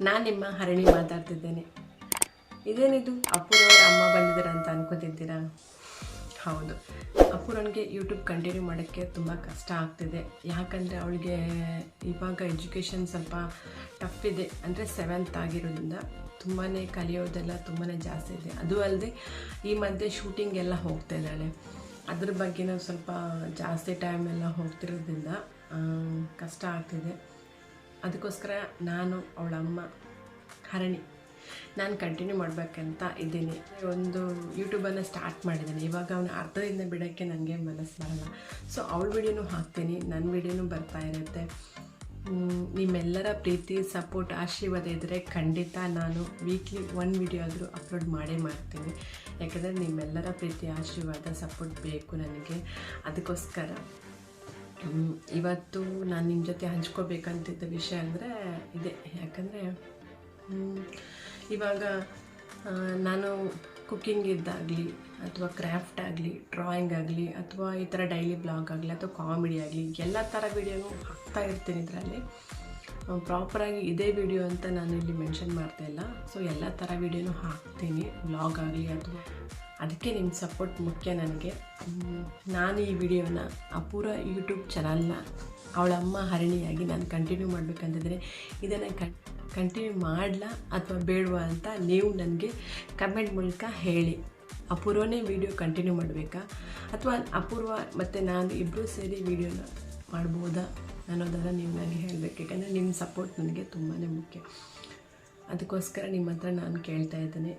ನಾನು ನಿಮ್ಮ ಹರಣಿ ಮಾತಾಡ್ತಿದ್ದೇನೆ. ಇದೇನಿದು? ಅಪ್ಪುರವ್ರ ಅಮ್ಮ ಬಂದಿದ್ದಾರೆ ಅಂತ ಅನ್ಕೋತಿದ್ದೀರಾ? ಹೌದು. ಅಪ್ಪುರವನಿಗೆ ಯೂಟ್ಯೂಬ್ ಕಂಟಿನ್ಯೂ ಮಾಡೋಕ್ಕೆ ತುಂಬ ಕಷ್ಟ ಆಗ್ತಿದೆ. ಯಾಕಂದರೆ ಅವಳಿಗೆ ಇವಾಗ ಎಜುಕೇಷನ್ ಸ್ವಲ್ಪ ಟಫ್ ಇದೆ. ಅಂದರೆ ಸೆವೆಂತ್ ಆಗಿರೋದ್ರಿಂದ ತುಂಬಾ ಕಲಿಯೋದೆಲ್ಲ ತುಂಬಾ ಜಾಸ್ತಿ ಇದೆ. ಅದು ಅಲ್ಲದೆ ಈ ಮಧ್ಯೆ ಶೂಟಿಂಗ್ ಎಲ್ಲ ಹೋಗ್ತಾ ಇದ್ದಾಳೆ. ಅದ್ರ ಬಗ್ಗೆನೂ ಸ್ವಲ್ಪ ಜಾಸ್ತಿ ಟೈಮ್ ಎಲ್ಲ ಹೋಗ್ತಿರೋದ್ರಿಂದ ಕಷ್ಟ ಆಗ್ತಿದೆ. ಅದಕ್ಕೋಸ್ಕರ ನಾನು ಅವಳಮ್ಮ ಹರಣಿ. ನಾನು ಕಂಟಿನ್ಯೂ ಮಾಡಬೇಕಂತ ಇದ್ದೀನಿ. ಒಂದು ಯೂಟ್ಯೂಬನ್ನು ಸ್ಟಾರ್ಟ್ ಮಾಡಿದ್ದೀನಿ. ಇವಾಗ ಅವನು ಅರ್ಧದಿಂದ ಬಿಡೋಕ್ಕೆ ನನಗೆ ಮನಸ್ಸು ಬರಲ್ಲ. ಸೊ ಅವಳ ವಿಡಿಯೋನೂ ಹಾಕ್ತೀನಿ. ನನ್ನ ವಿಡಿಯೋನೂ ಬರ್ತಾ ಇರುತ್ತೆ. ನಿಮ್ಮೆಲ್ಲರ ಪ್ರೀತಿ ಸಪೋರ್ಟ್ ಆಶೀರ್ವಾದ ಇದ್ದರೆ ಖಂಡಿತ ನಾನು ವೀಕ್ಲಿ ಒನ್ ವಿಡಿಯೋ ಆದರೂ ಅಪ್ಲೋಡ್ ಮಾಡೇ ಮಾಡ್ತೀನಿ. ಯಾಕಂದರೆ ನಿಮ್ಮೆಲ್ಲರ ಪ್ರೀತಿ, ಆಶೀರ್ವಾದ ಸಪೋರ್ಟ್ ಬೇಕು ನನಗೆ. ಅದಕ್ಕೋಸ್ಕರ ಇವತ್ತು ನಾನು ನಿಮ್ಮ ಜೊತೆ ಹಂಚ್ಕೋಬೇಕಂತಿದ್ದ ವಿಷಯ ಅಂದರೆ ಇದೆ. ಯಾಕಂದರೆ ಇವಾಗ ನಾನು ಕುಕ್ಕಿಂಗ್ ಇದ್ದಾಗಲಿ ಅಥವಾ ಕ್ರಾಫ್ಟ್ ಆಗಲಿ ಡ್ರಾಯಿಂಗ್ ಆಗಲಿ ಅಥವಾ ಈ ಥರ ಡೈಲಿ ಬ್ಲಾಗ್ ಆಗಲಿ ಅಥವಾ ಕಾಮಿಡಿ ಆಗಲಿ, ಎಲ್ಲ ಥರ ವೀಡಿಯೋನು ಹಾಕ್ತಾ ಇರ್ತೀನಿ ಇದರಲ್ಲಿ. ಪ್ರಾಪರಾಗಿ ಇದೇ ವಿಡಿಯೋ ಅಂತ ನಾನು ಇಲ್ಲಿ ಮೆನ್ಷನ್ ಮಾಡ್ತಾ ಇಲ್ಲ. ಸೊ ಎಲ್ಲ ಥರ ವೀಡಿಯೋನು ಹಾಕ್ತೀನಿ. ಬ್ಲಾಗ್ ಆಗಲಿ ಅಥವಾ ಅದಕ್ಕೆ ನಿಮ್ಮ ಸಪೋರ್ಟ್ ಮುಖ್ಯ ನನಗೆ. ನಾನು ಈ ವಿಡಿಯೋನ ಅಪೂರ ಯೂಟ್ಯೂಬ್ ಚಾನಲ್ನ ಅವಳಮ್ಮ ಹರಣಿಯಾಗಿ ನಾನು ಕಂಟಿನ್ಯೂ ಮಾಡಬೇಕಂತಿದ್ರೆ ಇದನ್ನು ಕಟ್ ಕಂಟಿನ್ಯೂ ಮಾಡಲಾ ಅಥವಾ ಬೇಡವಾ ಅಂತ ನೀವು ನನಗೆ ಕಮೆಂಟ್ ಮೂಲಕ ಹೇಳಿ. ಅಪೂರ್ವನೇ ವಿಡಿಯೋ ಕಂಟಿನ್ಯೂ ಮಾಡಬೇಕಾ? ಅಥವಾ ಅಪೂರ್ವ ಮತ್ತು ನಾನು ಇಬ್ಬರೂ ಸೇರಿ ವಿಡಿಯೋನ ಮಾಡ್ಬೋದಾ ಅನ್ನೋದನ್ನು ನೀವು ನನಗೆ ಹೇಳಬೇಕು. ಯಾಕಂದರೆ ನಿಮ್ಮ ಸಪೋರ್ಟ್ ನನಗೆ ತುಂಬಾ ಮುಖ್ಯ. ಅದಕ್ಕೋಸ್ಕರ ನಿಮ್ಮ ಹತ್ರ ನಾನು ಕೇಳ್ತಾ ಇದ್ದೇನೆ.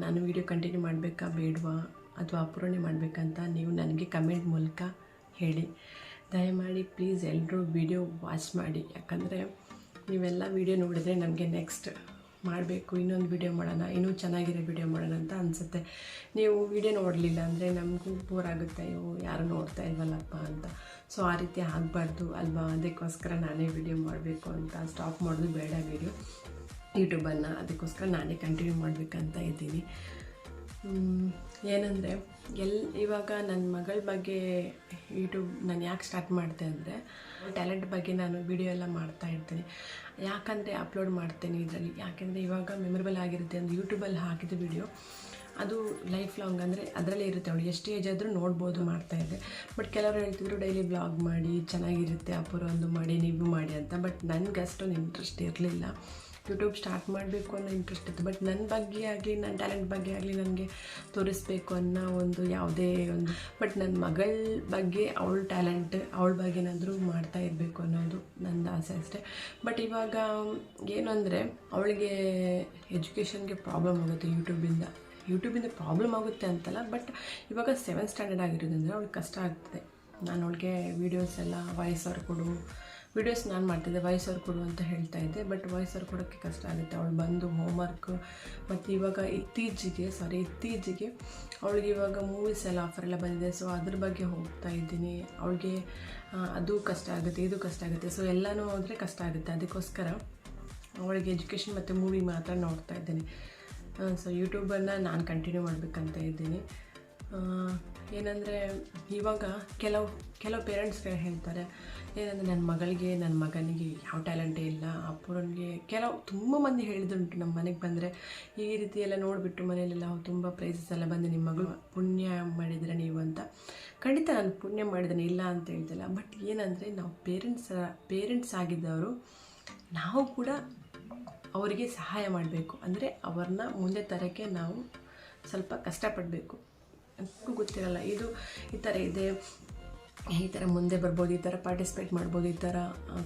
ನಾನು ವಿಡಿಯೋ ಕಂಟಿನ್ಯೂ ಮಾಡಬೇಕಾ ಬೇಡವಾ? ಅಥವಾ ಅಪೂರ್ಣೆ ಮಾಡಬೇಕಂತ ನೀವು ನನಗೆ ಕಮೆಂಟ್ ಮೂಲಕ ಹೇಳಿ. ದಯಮಾಡಿ ಪ್ಲೀಸ್ ಎಲ್ಲರೂ ವಿಡಿಯೋ ವಾಚ್ ಮಾಡಿ. ಯಾಕಂದರೆ ನೀವೆಲ್ಲ ವಿಡಿಯೋ ನೋಡಿದ್ರೆ ನಮಗೆ ನೆಕ್ಸ್ಟ್ ಮಾಡಬೇಕು, ಇನ್ನೊಂದು ವಿಡಿಯೋ ಮಾಡೋಣ, ಇನ್ನೂ ಚೆನ್ನಾಗಿರೋ ವಿಡಿಯೋ ಮಾಡೋಣ ಅಂತ ಅನಿಸುತ್ತೆ. ನೀವು ವಿಡಿಯೋ ನೋಡಲಿಲ್ಲ ಅಂದರೆ ನಮಗೂ ಬೋರ್ ಆಗುತ್ತೆ. ಅಯ್ಯೋ, ಯಾರು ನೋಡ್ತಾ ಇಲ್ವಲ್ಲಪ್ಪ ಅಂತ. ಸೊ ಆ ರೀತಿ ಆಗಬಾರ್ದು ಅಲ್ವಾ? ಅದಕ್ಕೋಸ್ಕರ ನಾನೇ ವಿಡಿಯೋ ಮಾಡಬೇಕು ಅಂತ ಸ್ಟಾಪ್ ಮಾಡೋದು ಬೇಡ ವಿಡಿಯೋ. ಯೂಟ್ಯೂಬನ್ನು ಅದಕ್ಕೋಸ್ಕರ ನಾನೇ ಕಂಟಿನ್ಯೂ ಮಾಡಬೇಕಂತ ಇದ್ದೀನಿ. ಏನಂದರೆ, ಎಲ್, ಇವಾಗ ನನ್ನ ಮಗಳ ಬಗ್ಗೆ ಯೂಟ್ಯೂಬ್ ನಾನು ಯಾಕೆ ಸ್ಟಾರ್ಟ್ ಮಾಡಿದೆ ಅಂದರೆ, ಟ್ಯಾಲೆಂಟ್ ಬಗ್ಗೆ ನಾನು ವಿಡಿಯೋ ಎಲ್ಲ ಮಾಡ್ತಾ ಇರ್ತೀನಿ. ಯಾಕಂದರೆ ಅಪ್ಲೋಡ್ ಮಾಡ್ತೇನೆ ಇದರಲ್ಲಿ. ಯಾಕೆಂದರೆ ಇವಾಗ ಮೆಮೊರಬಲ್ ಆಗಿರುತ್ತೆ ಅಂದರೆ ಯೂಟ್ಯೂಬಲ್ಲಿ ಹಾಕಿದ ವಿಡಿಯೋ, ಅದು ಲೈಫ್ ಲಾಂಗ್ ಅಂದರೆ ಅದರಲ್ಲೇ ಇರುತ್ತೆ ಅವಳು ಎಷ್ಟು ಏಜ್ ಆದರೂ ನೋಡ್ಬೋದು ಮಾಡ್ತಾ ಇದ್ದೆ ಬಟ್ ಕೆಲವರು ಹೇಳ್ತಿದ್ರು ಡೈಲಿ ಬ್ಲಾಗ್ ಮಾಡಿ, ಚೆನ್ನಾಗಿರುತ್ತೆ ಅಪೂರ್ವ ಒಂದು ಮಾಡಿ, ನೀವು ಮಾಡಿ ಅಂತ. ಬಟ್ ನನಗೆ ಅಷ್ಟೊಂದು ಇಂಟ್ರೆಸ್ಟ್ ಇರಲಿಲ್ಲ. ಯೂಟ್ಯೂಬ್ ಸ್ಟಾರ್ಟ್ ಮಾಡಬೇಕು ಅನ್ನೋ ಇಂಟ್ರೆಸ್ಟ್ ಇತ್ತು. ಬಟ್ ನನ್ನ ಬಗ್ಗೆ ಆಗಲಿ ನನ್ನ ಟ್ಯಾಲೆಂಟ್ ಬಗ್ಗೆ ಆಗಲಿ ನನಗೆ ತೋರಿಸ್ಬೇಕು ಅನ್ನೋ ಒಂದು ಯಾವುದೇ ಒಂದು ಬಟ್ ನನ್ನ ಮಗಳ ಬಗ್ಗೆ ಅವಳ ಟ್ಯಾಲೆಂಟ್ ಅವಳ ಬಗ್ಗೆ ಏನಾದರೂ ಮಾಡ್ತಾ ಇರಬೇಕು ಅನ್ನೋದು ನನ್ನ ಆಸೆ ಅಷ್ಟೇ. ಬಟ್ ಇವಾಗ ಏನು ಅಂದರೆ ಅವಳಿಗೆ ಎಜುಕೇಷನ್ಗೆ ಪ್ರಾಬ್ಲಮ್ ಆಗುತ್ತೆ ಯೂಟ್ಯೂಬಿಂದ ಯೂಟ್ಯೂಬಿಂದ ಪ್ರಾಬ್ಲಮ್ ಆಗುತ್ತೆ ಅಂತಲ್ಲ ಬಟ್ ಇವಾಗ ಸೆವೆಂತ್ ಸ್ಟ್ಯಾಂಡರ್ಡ್ ಆಗಿರೋದ್ರಿಂದ ಅವಳಿಗೆ ಕಷ್ಟ ಆಗ್ತದೆ. ನಾನು ಅವಳಿಗೆ ವೀಡಿಯೋಸ್ ಎಲ್ಲ ವಾಯ್ಸ್ ಅವ್ರು ಕೊಡು ವೀಡಿಯೋಸ್ ನಾನು ಮಾಡ್ತಿದ್ದೆ ವಾಯ್ಸ್ ಅವ್ರು ಕೊಡು ಅಂತ ಹೇಳ್ತಾ ಇದ್ದೆ ಬಟ್ ವಾಯ್ಸ್ ಅವ್ರು ಕೊಡೋಕ್ಕೆ ಕಷ್ಟ ಆಗುತ್ತೆ. ಅವಳು ಬಂದು ಹೋಮ್ವರ್ಕ್ ಮತ್ತು ಇವಾಗ ಇತ್ತೀಚೆಗೆ ಸಾರಿ ಇತ್ತೀಚೆಗೆ ಅವಳಿಗೆ ಇವಾಗ ಮೂವೀಸ್ ಎಲ್ಲ ಆಫರ್ ಎಲ್ಲ ಬಂದಿದೆ ಸೊ ಅದ್ರ ಬಗ್ಗೆ ಹೋಗ್ತಾ ಇದ್ದೀನಿ. ಅವಳಿಗೆ ಅದು ಕಷ್ಟ ಆಗುತ್ತೆ, ಇದು ಕಷ್ಟ ಆಗುತ್ತೆ ಸೊ ಎಲ್ಲನೂ ಹೋದರೆ ಕಷ್ಟ ಆಗುತ್ತೆ. ಅದಕ್ಕೋಸ್ಕರ ಅವಳಿಗೆ ಎಜುಕೇಷನ್ ಮತ್ತು ಮೂವಿ ಮಾತ್ರ ನೋಡ್ತಾ ಇದ್ದೀನಿ. ಸೊ ಯೂಟ್ಯೂಬನ್ನು ನಾನು ಕಂಟಿನ್ಯೂ ಮಾಡಬೇಕಂತ ಇದ್ದೀನಿ. ಏನಂದರೆ, ಇವಾಗ ಕೆಲವು ಕೆಲವು ಪೇರೆಂಟ್ಸ್ಗಳು ಹೇಳ್ತಾರೆ, ಏನಂದರೆ ನನ್ನ ಮಗಳಿಗೆ ನನ್ನ ಮಗನಿಗೆ ಯಾವ ಟ್ಯಾಲೆಂಟೇ ಇಲ್ಲ. ಅಪ್ಪನಿಗೆ ಕೆಲವು, ತುಂಬ ಮಂದಿ ಹೇಳಿದ್ರುಂಟು ನಮ್ಮ ಮನೆಗೆ ಬಂದರೆ. ಈ ರೀತಿ ಎಲ್ಲ ನೋಡಿಬಿಟ್ಟು ಮನೆಯಲ್ಲೆಲ್ಲ ತುಂಬ ಪ್ರೈಸಸ್ ಎಲ್ಲ ಬಂದು ನಿಮ್ಮ ಮಗಳು ಪುಣ್ಯ ಮಾಡಿದರೆ ನೀವು ಅಂತ. ಖಂಡಿತ ನಾನು ಪುಣ್ಯ ಮಾಡಿದ್ದೇನೆ ಇಲ್ಲ ಅಂತ ಹೇಳ್ತಿಲ್ಲ. ಬಟ್ ಏನಂದರೆ, ನಾವು ಪೇರೆಂಟ್ಸ್ ಪೇರೆಂಟ್ಸ್ ಆಗಿದ್ದವರು, ನಾವು ಕೂಡ ಅವರಿಗೆ ಸಹಾಯ ಮಾಡಬೇಕು. ಅಂದರೆ ಅವ್ರನ್ನ ಮುಂದೆ ತರೋಕ್ಕೆ ನಾವು ಸ್ವಲ್ಪ ಕಷ್ಟಪಡಬೇಕು. ಗೊತ್ತಿರಲ್ಲ. ಇದು ಈ ಥರ ಇದೆ. ಈ ಥರ ಮುಂದೆ ಬರ್ಬೋದು, ಈ ಥರ ಪಾರ್ಟಿಸಿಪೇಟ್ ಮಾಡ್ಬೋದು, ಈ ಥರ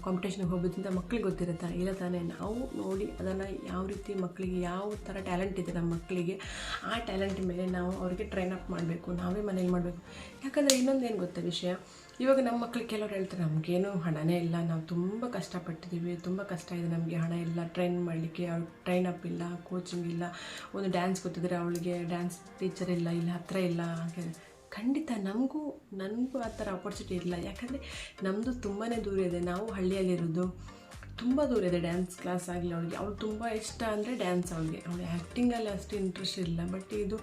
ಕಾಂಪಿಟೇಷನ್ಗೆ ಅಂತ ಮಕ್ಳಿಗೆ ಗೊತ್ತಿರುತ್ತೆ ಇಲ್ಲ ತಾನೇ, ನಾವು ನೋಡಿ ಅದನ್ನು ಯಾವ ರೀತಿ ಮಕ್ಕಳಿಗೆ ಯಾವ ಥರ ಟ್ಯಾಲೆಂಟ್ ಇದೆ ನಮ್ಮ ಮಕ್ಕಳಿಗೆ ಆ ಟ್ಯಾಲೆಂಟ್ ಮೇಲೆ ನಾವು ಅವರಿಗೆ ಟ್ರೈನ್ ಅಪ್ ಮಾಡಬೇಕು, ನಾವೇ ಮನೇಲಿ ಮಾಡಬೇಕು. ಯಾಕಂದರೆ ಏನು ಗೊತ್ತಾ ವಿಷಯ? ಇವಾಗ ನಮ್ಮ ಮಕ್ಳಿಗೆ ಕೆಲವ್ರು ಹೇಳ್ತಾರೆ, ನಮಗೇನು ಹಣನೇ ಇಲ್ಲ, ನಾವು ತುಂಬ ಕಷ್ಟಪಟ್ಟಿದ್ದೀವಿ ತುಂಬ ಕಷ್ಟ ಇದೆ ನಮಗೆ ಹಣ ಇಲ್ಲ ಟ್ರೈನ್ ಮಾಡಲಿಕ್ಕೆ ಅವ್ಳು ಟ್ರೈನ್ ಅಪ್ ಇಲ್ಲ ಕೋಚಿಂಗ್ ಇಲ್ಲ, ಒಂದು ಡ್ಯಾನ್ಸ್ ಗೊತ್ತಿದ್ರೆ ಅವಳಿಗೆ ಡ್ಯಾನ್ಸ್ ಟೀಚರ್ ಇಲ್ಲ ಇಲ್ಲ ಹತ್ತಿರ ಇಲ್ಲ ಹಾಗೆ. ಖಂಡಿತ ನಮಗೂ, ನನಗೂ ಆ ಥರ ಅಪರ್ಚುನಿಟಿ ಇಲ್ಲ. ಯಾಕಂದರೆ ನಮ್ಮದು ತುಂಬಾ ದೂರ ಇದೆ. ನಾವು ಹಳ್ಳಿಯಲ್ಲಿರೋದು ತುಂಬ ದೂರ ಇದೆ ಡ್ಯಾನ್ಸ್ ಕ್ಲಾಸ್ ಆಗಲಿ ಅವಳಿಗೆ. ಅವಳು ತುಂಬ ಇಷ್ಟ ಅಂದರೆ ಡ್ಯಾನ್ಸ್ ಅವಳಿಗೆ. ಅವಳು ಆ್ಯಕ್ಟಿಂಗಲ್ಲಿ ಅಷ್ಟು ಇಂಟ್ರೆಸ್ಟ್ ಇಲ್ಲ ಬಟ್ ಇದು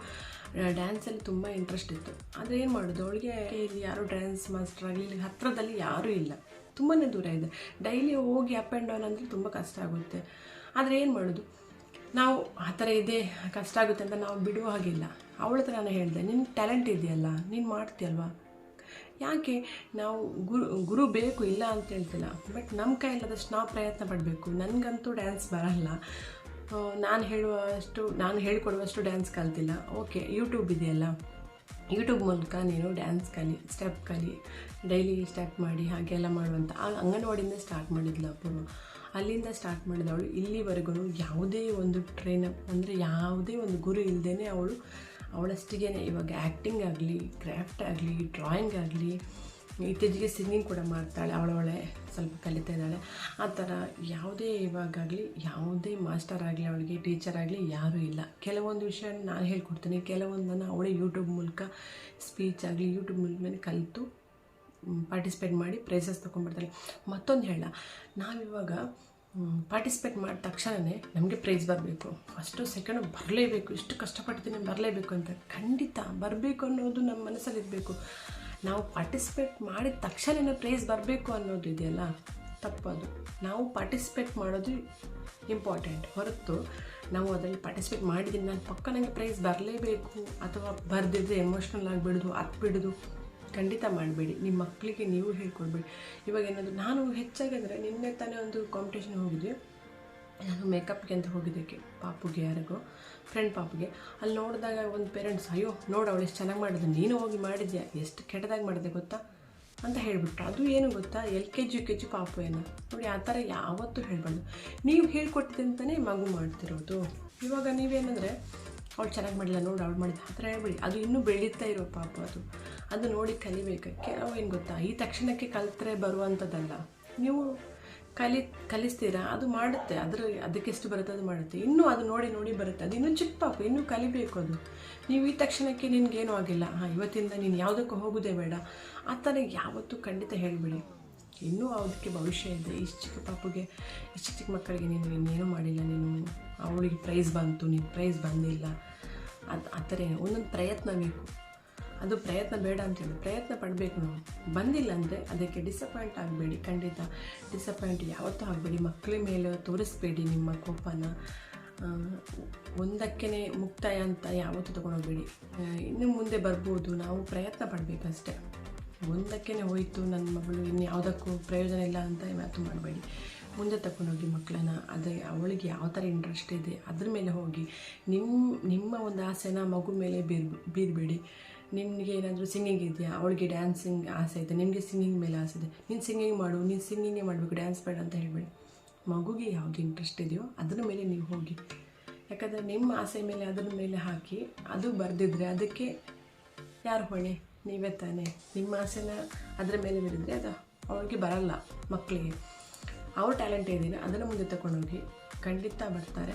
ಡ್ಯಾನ್ಸಲ್ಲಿ ತುಂಬ ಇಂಟ್ರೆಸ್ಟ್ ಇತ್ತು. ಆದರೆ ಏನು ಮಾಡೋದು? ಅವಳಿಗೆ ಇಲ್ಲಿ ಯಾರು ಡ್ಯಾನ್ಸ್ ಮಾಸ್ಟರ್ ಆಗಲಿ ಇಲ್ಲಿ ಹತ್ತಿರದಲ್ಲಿ ಯಾರೂ ಇಲ್ಲ. ತುಂಬಾ ದೂರ ಇದೆ. ಡೈಲಿ ಹೋಗಿ ಅಪ್ ಆ್ಯಂಡ್ ಡೌನ್ ಅಂದರೆ ತುಂಬ ಕಷ್ಟ ಆಗುತ್ತೆ. ಆದರೆ ಏನು ಮಾಡೋದು? ನಾವು ಆ ಥರ ಇದೆ, ಕಷ್ಟ ಆಗುತ್ತೆ ಅಂತ ನಾವು ಬಿಡುವ ಹಾಗಿಲ್ಲ. ಅವಳ ಹತ್ರ ನಾನು ಹೇಳಿದೆ ನಿನ್ನ ಟ್ಯಾಲೆಂಟ್ ಇದೆಯಲ್ಲ, ನೀನು ಮಾಡ್ತೀಯಲ್ವಾ? ಯಾಕೆ? ನಾವು ಗುರು ಗುರು ಬೇಕು ಇಲ್ಲ ಅಂತ ಹೇಳ್ತಿಲ್ಲ. ಬಟ್ ನಮ್ಮ ಕೈಯಲ್ಲಾದಷ್ಟು ನಾವು ಪ್ರಯತ್ನ ಪಡಬೇಕು. ನನಗಂತೂ ಡ್ಯಾನ್ಸ್ ಬರಲ್ಲ. ನಾನು ಹೇಳುವಷ್ಟು, ನಾನು ಹೇಳಿಕೊಡುವಷ್ಟು ಡ್ಯಾನ್ಸ್ ಕಲ್ತಿಲ್ಲ. ಓಕೆ ಯೂಟ್ಯೂಬ್ ಇದೆಯಲ್ಲ? ಯೂಟ್ಯೂಬ್ ಮೂಲಕ ನೀನು ಡ್ಯಾನ್ಸ್ ಕಲಿ ಸ್ಟೆಪ್ ಕಲಿ ಡೈಲಿ ಸ್ಟೆಪ್ ಮಾಡಿ, ಹಾಗೆಲ್ಲ ಮಾಡುವಂಥ ಆ ಅಂಗನವಾಡಿಯಿಂದ ಸ್ಟಾರ್ಟ್ ಮಾಡಿದ್ಲು ಅಪ್ಪು ಅಲ್ಲಿಂದ ಸ್ಟಾರ್ಟ್ ಮಾಡಿದವಳು ಇಲ್ಲಿವರೆಗೂ ಯಾವುದೇ ಒಂದು ಟ್ರೈನ್ ಅಂದರೆ ಯಾವುದೇ ಒಂದು ಗುರು ಇಲ್ಲದೇ ಅವಳು ಅವಳಷ್ಟಿಗೆ ಇವಾಗ ಆ್ಯಕ್ಟಿಂಗ್ ಆಗಲಿ ಕ್ರಾಫ್ಟ್ ಆಗಲಿ ಡ್ರಾಯಿಂಗ್ ಆಗಲಿ ಇತ್ತೀಚೆಗೆ ಸಿಂಗಿಂಗ್ ಕೂಡ ಮಾಡ್ತಾಳೆ, ಅವಳವಳೆ ಸ್ವಲ್ಪ ಕಲಿತಾ ಇದ್ದಾಳೆ. ಆ ಥರ ಯಾವುದೇ ಇವಾಗಾಗಲಿ ಯಾವುದೇ ಮಾಸ್ಟರ್ ಆಗಲಿ, ಅವಳಿಗೆ ಟೀಚರ್ ಆಗಲಿ ಯಾರೂ ಇಲ್ಲ. ಕೆಲವೊಂದು ವಿಷಯ ನಾನು ಹೇಳ್ಕೊಡ್ತೀನಿ, ಕೆಲವೊಂದನ್ನು ಅವಳೇ ಯೂಟ್ಯೂಬ್ ಮೂಲಕ ಸ್ಪೀಚ್ ಆಗಲಿ ಯೂಟ್ಯೂಬ್ ಮೂಲಕ ಕಲಿತು ಪಾರ್ಟಿಸಿಪೇಟ್ ಮಾಡಿ ಪ್ರೈಸಸ್ ತೊಗೊಂಡ್ಬರ್ತಾಳೆ. ಮತ್ತೊಂದು ಹೇಳ, ನಾವಿವಾಗ ಪಾರ್ಟಿಸಿಪೇಟ್ ಮಾಡಿದ ತಕ್ಷಣವೇ ನಮಗೆ ಪ್ರೈಸ್ ಬರಬೇಕು. ಫಸ್ಟು ಸೆಕೆಂಡು ಬರಲೇಬೇಕು, ಇಷ್ಟು ಕಷ್ಟಪಡ್ತೀನಿ ಬರಲೇಬೇಕು ಅಂತ ಖಂಡಿತ ಬರಬೇಕು ಅನ್ನೋದು ನಮ್ಮ ಮನಸ್ಸಲ್ಲಿ ಇರಬೇಕು. ನಾವು ಪಾರ್ಟಿಸಿಪೇಟ್ ಮಾಡಿದ ತಕ್ಷಣ ಪ್ರೈಸ್ ಬರಬೇಕು ಅನ್ನೋದು ಇದೆಯಲ್ಲ? ತಪ್ಪದು. ನಾವು ಪಾರ್ಟಿಸಿಪೇಟ್ ಮಾಡೋದು ಇಂಪಾರ್ಟೆಂಟ್ ಹೊರತು ನಾವು ಅದರಲ್ಲಿ ಪಾರ್ಟಿಸಿಪೇಟ್ ಮಾಡಿದ್ದೀನಿ ನಾನು ಪಕ್ಕ ನನಗೆ ಪ್ರೈಸ್ ಬರಲೇಬೇಕು ಅಥವಾ ಬರೆದಿದ್ರೆ ಎಮೋಷ್ನಲ್ ಆಗಿಬಿಡೋದು ಅದು ಬಿಡೋದು ಖಂಡಿತ ಮಾಡಬೇಡಿ. ನಿಮ್ಮ ಮಕ್ಕಳಿಗೆ ನೀವು ಹೇಳ್ಕೊಡ್ಬೇಡಿ. ಇವಾಗ ಏನಾದರೂ, ನಾನು ಹೆಚ್ಚಾಗಿ ಅಂದರೆ ನಿನ್ನೆ ತಾನೇ ಒಂದು ಕಾಂಪಿಟೇಷನ್ ಹೋಗಿದ್ವಿ. ನಾನು ಮೇಕಪ್ಗೆ ಅಂತ ಹೋಗಿದ್ದಕ್ಕೆ ಪಾಪುಗೆ, ಯಾರಿಗೋ ಫ್ರೆಂಡ್ ಪಾಪುಗೆ. ಅಲ್ಲಿ ನೋಡಿದಾಗ ಒಂದು ಪೇರೆಂಟ್ಸ್ ಅಯ್ಯೋ, ನೋಡು ಅವಳು ಎಷ್ಟು ಚೆನ್ನಾಗಿ ಮಾಡಿದ್ರು ನೀನು ಹೋಗಿ ಮಾಡಿದ್ಯಾ? ಎಷ್ಟು ಕೆಟ್ಟದಾಗಿ ಮಾಡಿದೆ ಗೊತ್ತಾ? ಅಂತ ಹೇಳಿಬಿಟ್ರು. ಅದು ಏನು ಗೊತ್ತಾ? L K G, U K G ಪಾಪು ಏನೋ. ನೋಡಿ, ಆ ಥರ ಯಾವತ್ತೂ ಹೇಳಬಾರ್ದು. ನೀವು ಹೇಳ್ಕೊಟ್ಟಿದ್ದಂತಲೇ ಮಗು ಮಾಡ್ತಿರೋದು. ಇವಾಗ ನೀವೇನಂದರೆ, ಅವಳು ಚೆನ್ನಾಗಿ ಮಾಡಿಲ್ಲ, ನೋಡಿ ಅವಳು ಮಾಡಿದ ಆ ಥರ ಹೇಳ್ಬಿಡಿ. ಅದು ಇನ್ನೂ ಬೆಳೀತಾ ಇರೋ ಪಾಪ ಅದು. ಅದು ನೋಡಿ ಕಲಿಬೇಕು ಕೆಲವು ಏನು ಗೊತ್ತಾ? ಈ ತಕ್ಷಣಕ್ಕೆ ಕಲಿತ್ರೆ ಬರುವಂಥದ್ದಲ್ಲ. ನೀವು ಕಲಿ, ಕಲಿಸ್ತೀರಾ? ಅದು ಮಾಡುತ್ತೆ. ಅದ್ರ ಅದಕ್ಕೆ ಎಷ್ಟು ಬರುತ್ತೆ ಅದು ಮಾಡುತ್ತೆ. ಇನ್ನೂ ಅದು ನೋಡಿ ನೋಡಿ ಬರುತ್ತೆ. ಅದು ಇನ್ನೂ ಚಿಕ್ಕ ಪಾಪು. ಇನ್ನೂ ಕಲಿಬೇಕು ಅದು. ನೀವು ಈ ತಕ್ಷಣಕ್ಕೆ ನಿನಗೇನೂ ಆಗಿಲ್ಲ. ಹಾಂ, ಇವತ್ತಿಂದ ನೀನು ಯಾವುದಕ್ಕೂ ಹೋಗೋದೇ ಬೇಡ. ಆ ಥರ ಯಾವತ್ತೂ ಖಂಡಿತ ಹೇಳಿಬಿಡಿ. ಇನ್ನೂ ಅದಕ್ಕೆ ಭವಿಷ್ಯ ಇದೆ. ಇಷ್ಟು ಚಿಕ್ಕ ಪಾಪುಗೆ ಇಷ್ಟು ಚಿಕ್ಕ ಮಕ್ಕಳಿಗೆ ನೀನು ಇನ್ನೇನು ಮಾಡಿಲ್ಲ. ನೀನು ಅವಳಿಗೆ ಪ್ರೈಸ್ ಬಂತು. ನೀನು ಪ್ರೈಸ್ ಬಂದಿಲ್ಲ. ಅದು ಆ ಥರ ಒಂದೊಂದು ಪ್ರಯತ್ನ ಬೇಕು. ಅದು ಪ್ರಯತ್ನ ಬೇಡ ಅಂತೇಳಿ ಪ್ರಯತ್ನ ಪಡಬೇಕು ನಾವು. ಬಂದಿಲ್ಲ ಅಂದರೆ ಅದಕ್ಕೆ ಡಿಸಪಾಯಿಂಟ್ ಆಗಬೇಡಿ, ಖಂಡಿತ. ಡಿಸಪಾಯಿಂಟ್ ಯಾವತ್ತೂ ಆಗಬೇಡಿ. ಮಕ್ಕಳ ಮೇಲೆ ತೋರಿಸ್ಬೇಡಿ ನಿಮ್ಮ ಕೋಪನ. ಒಂದಕ್ಕೇ ಮುಕ್ತಾಯ ಅಂತ ಯಾವತ್ತೂ ತೊಗೊಂಡೋಗ್ಬೇಡಿ. ಇನ್ನು ಮುಂದೆ ಬರ್ಬೋದು. ನಾವು ಪ್ರಯತ್ನ ಪಡಬೇಕಷ್ಟೆ. ಒಂದಕ್ಕೇ ಹೋಯಿತು, ನನ್ನ ಮಗಳು ಇನ್ನು ಯಾವುದಕ್ಕೂ ಪ್ರಯೋಜನ ಇಲ್ಲ ಅಂತ ಮಾತು ಮಾಡಬೇಡಿ. ಮುಂದೆ ತಗೊಂಡೋಗಿ ಮಕ್ಕಳನ್ನ, ಅದೇ ಅವಳಿಗೆ ಯಾವ ಥರ ಇಂಟ್ರೆಸ್ಟ್ ಇದೆ, ಅದ್ರ ಮೇಲೆ ಹೋಗಿ. ನಿಮ್ಮ ನಿಮ್ಮ ಒಂದು ಆಸೆನ ಮಗು ಮೇಲೆ ಬೀರ್, ಬೀರಬೇಡಿ. ನಿಮಗೆ ಏನಾದರೂ ಸಿಂಗಿಂಗ್ ಇದೆಯಾ? ಅವಳಿಗೆ ಡ್ಯಾನ್ಸಿಂಗ್ ಆಸೆ ಇದೆ ನಿಮಗೆ ಸಿಂಗಿಂಗ್ ಮೇಲೆ ಆಸೆ ಇದೆ. ನೀನು ಸಿಂಗಿಂಗ್ ಮಾಡು, ನೀನು ಸಿಂಗಿಂಗೇ ಮಾಡಬೇಕು ಡ್ಯಾನ್ಸ್ ಬೇಡ ಅಂತ ಹೇಳಬೇಡಿ. ಮಗುಗೆ ಯಾವುದು ಇಂಟ್ರೆಸ್ಟ್ ಇದೆಯೋ, ಅದರ ಮೇಲೆ ನೀವು ಹೋಗಿ. ಯಾಕಂದರೆ ನಿಮ್ಮ ಆಸೆ ಮೇಲೆ, ಅದರ ಮೇಲೆ ಹಾಕಿ, ಅದು ಬರೆದಿದ್ರೆ ಅದಕ್ಕೆ ಯಾರು ಹೊಣೆ? ನೀವೇ ತಾನೇ. ನಿಮ್ಮ ಆಸೆನ ಅದರ ಮೇಲೆ ಬಿಡಿದ್ರೆ ಅದು ಅವಳಿಗೆ ಬರಲ್ಲ ಮಕ್ಕಳಿಗೆ ಅವ್ರ ಟ್ಯಾಲೆಂಟ್ ಏನಿದೆ ಅದನ್ನು ಮುಂದೆ ತಗೊಂಡೋಗಿ ಖಂಡಿತ ಬರ್ತಾರೆ.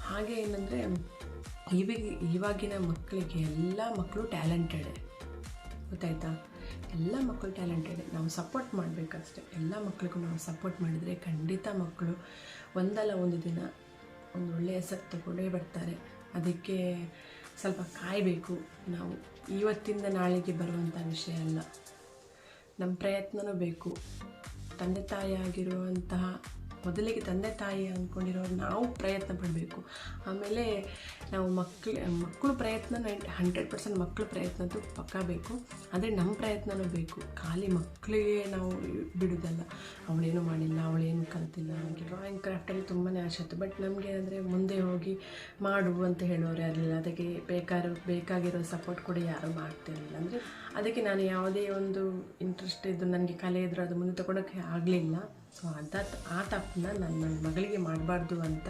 ಹಾಗೆ ಏನಂದರೆ ಇವಾಗ ಇವಾಗಿನ ಮಕ್ಕಳಿಗೆ ಎಲ್ಲ ಮಕ್ಕಳು ಟ್ಯಾಲೆಂಟೆಡ್. ಗೊತ್ತಾಯ್ತಾ? ಎಲ್ಲ ಮಕ್ಕಳು ಟ್ಯಾಲೆಂಟೆಡ್. ನಾವು ಸಪೋರ್ಟ್ ಮಾಡಬೇಕಷ್ಟೆ. ಎಲ್ಲ ಮಕ್ಕಳಿಗೂ ನಾವು ಸಪೋರ್ಟ್ ಮಾಡಿದರೆ ಖಂಡಿತ ಮಕ್ಕಳು ಒಂದಲ್ಲ ಒಂದು ದಿನ ಒಂದು ಒಳ್ಳೆಯ ಹೆಸರು ತಗೊಂಡೇ ಬರ್ತಾರೆ. ಅದಕ್ಕೆ ಸ್ವಲ್ಪ ಕಾಯಬೇಕು. ನಾವು ಇವತ್ತಿಂದ ನಾಳೆಗೆ ಬರುವಂಥ ವಿಷಯ ಅಲ್ಲ. ನಮ್ಮ ಪ್ರಯತ್ನವೂ ಬೇಕು. ತಂದೆ ತಾಯಿ ಆಗಿರುವಂತಹ ಮೊದಲಿಗೆ ತಂದೆ ತಾಯಿ ಅಂದ್ಕೊಂಡಿರೋ ನಾವು ಪ್ರಯತ್ನ ಪಡಬೇಕು. ಆಮೇಲೆ ನಾವು ಮಕ್ಕಳು ಮಕ್ಕಳು ಪ್ರಯತ್ನ ಹಂಡ್ರೆಡ್ ಪರ್ಸೆಂಟ್ ಮಕ್ಕಳು ಪ್ರಯತ್ನದ್ದು ಪಕ್ಕ ಬೇಕು. ಆದರೆ ನಮ್ಮ ಪ್ರಯತ್ನವೂ ಬೇಕು. ಖಾಲಿ ಮಕ್ಕಳಿಗೆ ನಾವು ಬಿಡೋದಲ್ಲ. ಅವಳೇನು ಮಾಡಿಲ್ಲ, ಅವಳೇನು ಕಲ್ತಿಲ್ಲ. ನನಗೆ ಡ್ರಾಯಿಂಗ್ ಕ್ರಾಫ್ಟಲ್ಲಿ ತುಂಬಾ ಆಸೆ ಇತ್ತು. ಬಟ್ ನಮಗೆ ಅಂದರೆ ಮುಂದೆ ಹೋಗಿ ಮಾಡು ಅಂತ ಹೇಳೋರು ಇರಲಿಲ್ಲ ಅದಕ್ಕೆ ಬೇಕಾಗಿರೋ ಬೇಕಾಗಿರೋ ಸಪೋರ್ಟ್ ಕೂಡ ಯಾರು ಮಾಡ್ತಿರಲಿಲ್ಲ. ಅಂದರೆ ಅದಕ್ಕೆ ನಾನು ಯಾವುದೇ ಒಂದು ಇಂಟ್ರೆಸ್ಟ್ ಇದ್ದು ನನಗೆ ಕಲೆ ಇದ್ರೂ ಅದು ಮುಂದೆ ತಗೊಳಕ್ಕೆ ಆಗಲಿಲ್ಲ. ಸೊ ಅದ ಆ ತಪ್ಪನ್ನ ನಾನು ನನ್ನ ಮಗಳಿಗೆ ಮಾಡಬಾರ್ದು ಅಂತ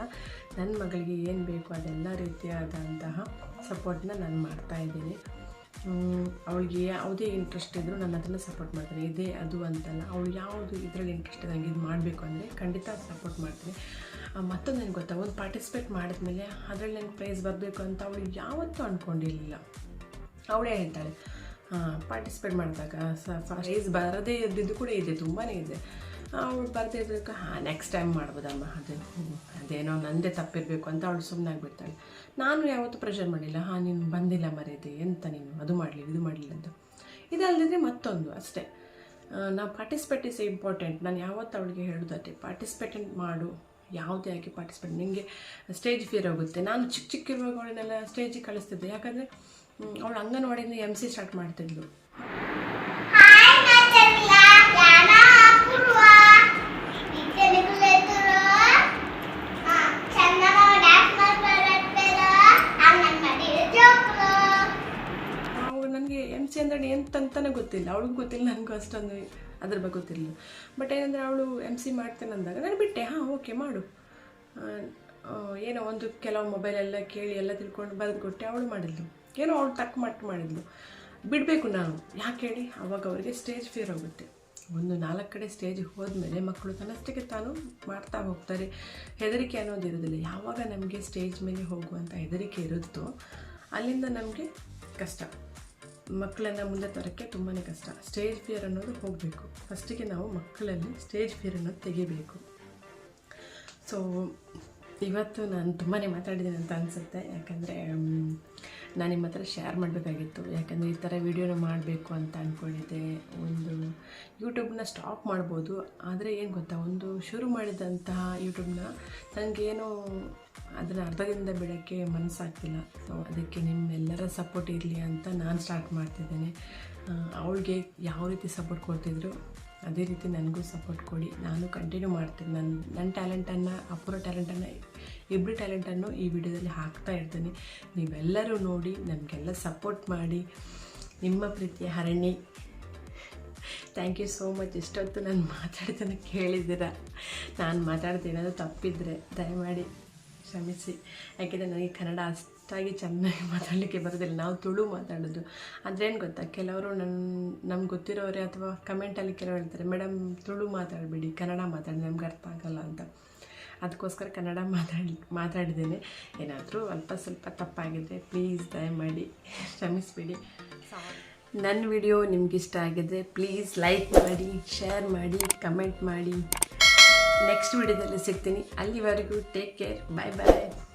ನನ್ನ ಮಗಳಿಗೆ ಏನು ಬೇಕು ಅದೆಲ್ಲ ರೀತಿಯಾದಂತಹ ಸಪೋರ್ಟ್ನ ನಾನು ಮಾಡ್ತಾ ಇದ್ದೀನಿ. ಅವಳಿಗೆ ಯಾವುದೇ ಇಂಟ್ರೆಸ್ಟ್ ಇದ್ದರೂ ನಾನು ಅದನ್ನು ಸಪೋರ್ಟ್ ಮಾಡ್ತೀನಿ. ಇದೇ, ಅದು ಅಂತಲ್ಲ. ಅವಳು ಯಾವುದು ಇದರಲ್ಲಿ ಇಂಟ್ರೆಸ್ಟ್ ಇದೆ ನನಗೆ ಇದು ಮಾಡಬೇಕು ಅಂದರೆ ಖಂಡಿತ ಸಪೋರ್ಟ್ ಮಾಡ್ತೀನಿ. ಮತ್ತೊಂದು ನನಗೆ ಗೊತ್ತಾ? ಒಂದು ಪಾರ್ಟಿಸಿಪೇಟ್ ಮಾಡಿದ್ಮೇಲೆ ಅದರಲ್ಲಿ ನನಗೆ ಪ್ರೈಸ್ ಬರಬೇಕು ಅಂತ ಅವಳು ಯಾವತ್ತೂ ಅಂದ್ಕೊಂಡಿರಲಿಲ್ಲ ಅವಳೇ ಹೇಳ್ತಾಳೆ ಪಾರ್ಟಿಸಿಪೇಟ್ ಮಾಡಿದಾಗ, ಸ ಪ್ರೈಸ್ ಬರದೇ ಇದ್ದಿದ್ದು ಕೂಡ ಇದೆ ತುಂಬಾ ಇದೆ. ಅವಳು ಬರದೇ ಇದ್ದಕ್ಕೆ ಹಾಂ ನೆಕ್ಸ್ಟ್ ಟೈಮ್ ಮಾಡ್ಬೋದಮ್ಮ. ಅದೇ ಅದೇನೋ ನಂದೇ ತಪ್ಪಿರಬೇಕು ಅಂತ ಅವಳು ಸುಮ್ಮನೆ ಆಗಿಬಿಡ್ತಾಳೆ. ನಾನು ಯಾವತ್ತೂ ಪ್ರೆಷರ್ ಮಾಡಿಲ್ಲ. ಹಾಂ, ನೀನು ಬಂದಿಲ್ಲ ಮರೆಯದೆ ಎಂತ ನೀನು ಅದು ಮಾಡಲಿಲ್ಲ, ಇದು ಮಾಡಲಿಲ್ಲ ಅಂತ. ಇದಲ್ಲದಿದ್ರೆ ಮತ್ತೊಂದು ಅಷ್ಟೇ. ನಾವು ಪಾರ್ಟಿಸಿಪೇಟ್ ಇಸ್ ಇಂಪಾರ್ಟೆಂಟ್ ನಾನು ಯಾವತ್ತು ಅವಳಿಗೆ ಹೇಳೋದಷ್ಟೇ ಪಾರ್ಟಿಸಿಪೇಟೆಂಟ್ ಮಾಡು. ಯಾವುದೇ ಆಗಿ ಪಾರ್ಟಿಸಿಪೇಟ್ ನಿಮಗೆ ಸ್ಟೇಜ್ ಫಿಯರ್ ಆಗುತ್ತೆ ನಾನು ಚಿಕ್ಕ ಚಿಕ್ಕ ಇರುವಾಗ ಅವಳನ್ನೆಲ್ಲ ಸ್ಟೇಜಿಗೆ ಕಳಿಸ್ತಿದ್ದೆ. ಯಾಕಂದರೆ ಅವಳು ಅಂಗನವಾಡಿಯಿಂದ ಎಂ ಸಿ ಸ್ಟಾರ್ಟ್ ಮಾಡ್ತಿದ್ಲು. ನನಗೆ ಎಂ ಸಿ ಅಂದರೆ ತಂತಾನೆ ಗೊತ್ತಿಲ್ಲ. ಅವಳಿಗೂ ಗೊತ್ತಿಲ್ಲ, ನನಗೂ ಅಷ್ಟೊಂದು ಅದ್ರ ಬಗ್ಗೆ ಗೊತ್ತಿಲ್ಲ. ಬಟ್ ಏನಂದರೆ ಅವಳು ಎಂ ಸಿ ಮಾಡ್ತೇನೆ ಅಂದಾಗ ನಾನು ಬಿಟ್ಟೆ. ಹಾಂ ಓಕೆ ಮಾಡು. ಏನೋ ಒಂದು ಕೆಲವು ಮೊಬೈಲೆಲ್ಲ ಕೇಳಿ ಎಲ್ಲ ತಿಳ್ಕೊಂಡು ಬರೆದು ಕೊಟ್ಟೆ ಅವಳು ಮಾಡಿದ್ಲು. ಏನೋ ಅವಳು ತಕ್ಕ ಮಟ್ಟು ಮಾಡಿದ್ಲು. ಬಿಡಬೇಕು ನಾನು ಯಾಕೆ ಹೇಳಿ? ಅವಾಗ ಅವರಿಗೆ ಸ್ಟೇಜ್ ಫಿಯರ್ ಆಗುತ್ತೆ. ಒಂದು ನಾಲ್ಕು ಕಡೆ ಸ್ಟೇಜ್ ಹೋದ್ಮೇಲೆ ಮಕ್ಕಳು ತನ್ನಷ್ಟಕ್ಕೆ ತಾನು ಮಾಡ್ತಾ ಹೋಗ್ತಾರೆ. ಹೆದರಿಕೆ ಅನ್ನೋದು ಇರೋದಿಲ್ಲ. ಯಾವಾಗ ನಮಗೆ ಸ್ಟೇಜ್ ಮೇಲೆ ಹೋಗುವಂಥ ಹೆದರಿಕೆ ಇರುತ್ತೋ ಅಲ್ಲಿಂದ ನಮಗೆ ಕಷ್ಟ. ಮಕ್ಕಳನ್ನು ಮುಂದೆ ತರೋಕ್ಕೆ ತುಂಬಾ ಕಷ್ಟ. ಸ್ಟೇಜ್ ಫಿಯರ್ ಅನ್ನೋದು ಹೋಗಬೇಕು. ಫಸ್ಟಿಗೆ ನಾವು ಮಕ್ಕಳಲ್ಲಿ ಸ್ಟೇಜ್ ಫಿಯರ್ ಅನ್ನೋದು ತೆಗಿಬೇಕು. ಸೊ ಇವತ್ತು ನಾನು ತುಂಬಾ ಮಾತಾಡಿದ್ದೀನಿ ಅಂತ ಅನಿಸುತ್ತೆ. ಯಾಕಂದರೆ ನಾನು ನಿಮ್ಮ ಹತ್ರ ಶೇರ್ ಮಾಡಬೇಕಾಗಿತ್ತು. ಯಾಕಂದರೆ ಈ ಥರ ವೀಡಿಯೋನ ಮಾಡಬೇಕು ಅಂತ ಅಂದ್ಕೊಂಡಿದ್ದೆ ಒಂದು ಯೂಟ್ಯೂಬ್ನ ಸ್ಟಾಪ್ ಮಾಡ್ಬೋದು. ಆದರೆ ಏನು ಗೊತ್ತಾ, ಒಂದು ಶುರು ಮಾಡಿದಂತಹ ಯೂಟ್ಯೂಬ್ನ ನನಗೇನು ಅದನ್ನು ಅರ್ಧದಿಂದ ಬಿಡೋಕ್ಕೆ ಮನಸ್ಸಾಗ್ತಿಲ್ಲ ಸೊ ಅದಕ್ಕೆ ನಿಮ್ಮೆಲ್ಲರ ಸಪೋರ್ಟ್ ಇರಲಿ ಅಂತ ನಾನು ಸ್ಟಾರ್ಟ್ ಮಾಡ್ತಿದ್ದೇನೆ. ಅವಳಿಗೆ ಯಾವ ರೀತಿ ಸಪೋರ್ಟ್ ಕೊಡ್ತಿದ್ರು ಅದೇ ರೀತಿ ನನಗೂ ಸಪೋರ್ಟ್ ಕೊಡಿ. ನಾನು ಕಂಟಿನ್ಯೂ ಮಾಡ್ತೀನಿ. ನನ್ನ ನನ್ನ ಟ್ಯಾಲೆಂಟನ್ನು ಅಪೂರ್ವ ಟ್ಯಾಲೆಂಟನ್ನು ಇಬ್ಬರು ಟ್ಯಾಲೆಂಟನ್ನು ಈ ವಿಡಿಯೋದಲ್ಲಿ ಹಾಕ್ತಾ ಇರ್ತೀನಿ. ನೀವೆಲ್ಲರೂ ನೋಡಿ, ನಮಗೆಲ್ಲ ಸಪೋರ್ಟ್ ಮಾಡಿ. ನಿಮ್ಮ ಪ್ರೀತಿಯ Harani thank you so much ಇಷ್ಟೊತ್ತು ನಾನು ಮಾತಾಡ್ತಾನೆ ಕೇಳಿದ್ದೀರ? ನಾನು ಮಾತಾಡ್ತೀನಿ ತಪ್ಪಿದರೆ ದಯಮಾಡಿ ಕ್ಷಮಿಸಿ. ಯಾಕೆಂದರೆ ನನಗೆ ಕನ್ನಡ ಅಷ್ಟಾಗಿ ಚೆನ್ನಾಗಿ ಮಾತಾಡಲಿಕ್ಕೆ ಬರೋದಿಲ್ಲ. ನಾವು ತುಳು ಮಾತಾಡೋದು. ಏನು ಗೊತ್ತಾ? ಕೆಲವರು ನನ್ನ ನಮ್ಗೆ ಗೊತ್ತಿರೋರೆ ಅಥವಾ ಕಮೆಂಟಲ್ಲಿ ಕೆಲವರು ಹೇಳ್ತಾರೆ ಮೇಡಮ್ ತುಳು ಮಾತಾಡಬೇಡಿ, ಕನ್ನಡ ಮಾತಾಡಿ, ನಮ್ಗೆ ಅರ್ಥ ಆಗಲ್ಲ ಅಂತ. ಅದಕ್ಕೋಸ್ಕರ ಕನ್ನಡ ಮಾತಾಡಿ, ಮಾತಾಡಿದ್ದೇನೆ. ಏನಾದರೂ ಅಲ್ಪ ಸ್ವಲ್ಪ ತಪ್ಪಾಗಿದ್ದರೆ ಪ್ಲೀಸ್ ದಯಮಾಡಿ ಕ್ಷಮಿಸಿಬಿಡಿ. ನನ್ನ ವಿಡಿಯೋ ನಿಮ್ಗೆ ಇಷ್ಟ ಆಗಿದ್ರೆ ಪ್ಲೀಸ್ ಲೈಕ್ ಮಾಡಿ, ಶೇರ್ ಮಾಡಿ, ಕಮೆಂಟ್ ಮಾಡಿ. ನೆಕ್ಸ್ಟ್ ವಿಡಿಯೋದಲ್ಲಿ ಸಿಗ್ತೀನಿ. ಅಲ್ಲಿವರೆಗೂ ಟೇಕ್ ಕೇರ್. ಬಾಯ್ ಬಾಯ್.